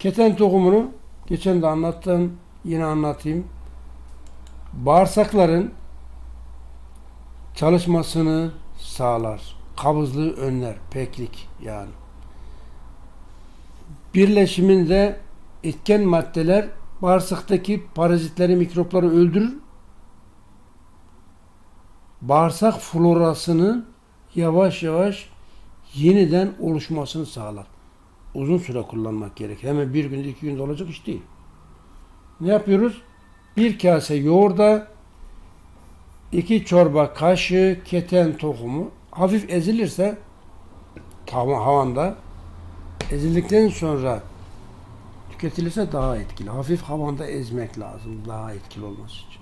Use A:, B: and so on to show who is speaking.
A: Keten tohumunu geçen de anlattım. Yine anlatayım. Bağırsakların çalışmasını sağlar. Kabızlığı önler. Peklik yani. Birleşiminde etken maddeler bağırsaktaki parazitleri, mikropları öldürür. Bağırsak florasının yavaş yavaş yeniden oluşmasını sağlar. Uzun süre kullanmak gerek. Hemen bir günde iki günde olacak iş değil. Ne yapıyoruz? Bir kase yoğurda iki çorba kaşığı keten tohumu hafif ezilirse tamam havanda ezildikten sonra tüketilirse daha etkili. Hafif havanda ezmek lazım daha etkili olması için.